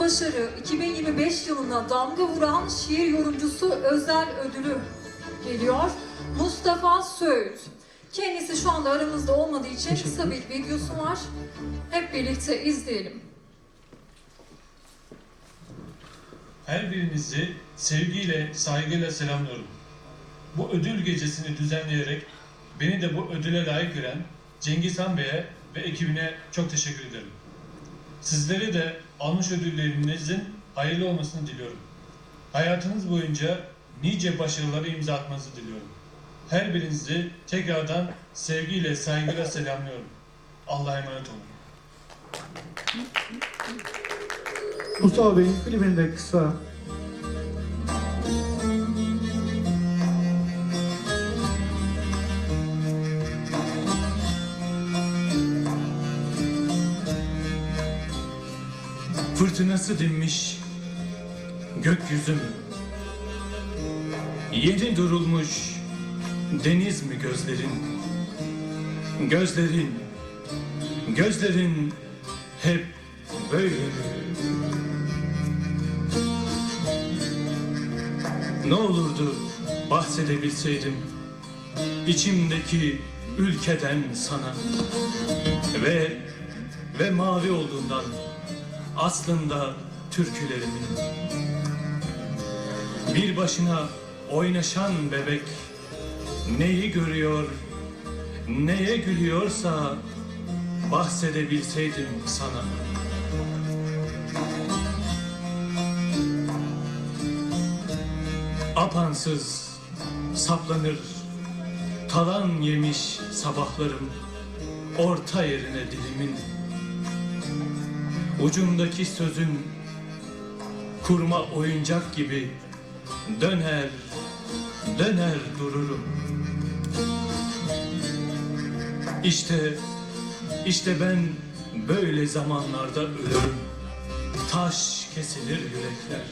başarı 2025 yılına damga vuran şiir yorumcusu özel ödülü geliyor. Mustafa Söğüt. Kendisi şu anda aramızda olmadığı için kısa bir videosu var. Hep birlikte izleyelim. Her birinizi sevgiyle, saygıyla selamlıyorum. Bu ödül gecesini düzenleyerek beni de bu ödüle layık gören Cengiz Han Bey'e ve ekibine çok teşekkür ederim. Sizlere de almış ödüllerinizin hayırlı olmasını diliyorum. Hayatınız boyunca nice başarıları imza atmanızı diliyorum. Her birinizi tekrardan sevgiyle, saygıyla selamlıyorum. Allah'a emanet olun. Mustafa Bey'in klibinde kısa Fırtınası dinmiş gökyüzüm. Yeni durulmuş deniz mi gözlerin? Gözlerin, gözlerin hep böyle? Ne olurdu bahsedebilseydim içimdeki ülkeden sana ve ve mavi olduğundan aslında türkülerimin bir başına oynaşan bebek neyi görüyor neye gülüyorsa bahsedebilseydim sana. Apansız saplanır talan yemiş sabahlarım orta yerine dilimin Ucundaki sözün kurma oyuncak gibi döner, döner dururum. İşte, işte ben böyle zamanlarda ölürüm. Taş kesilir yürekler.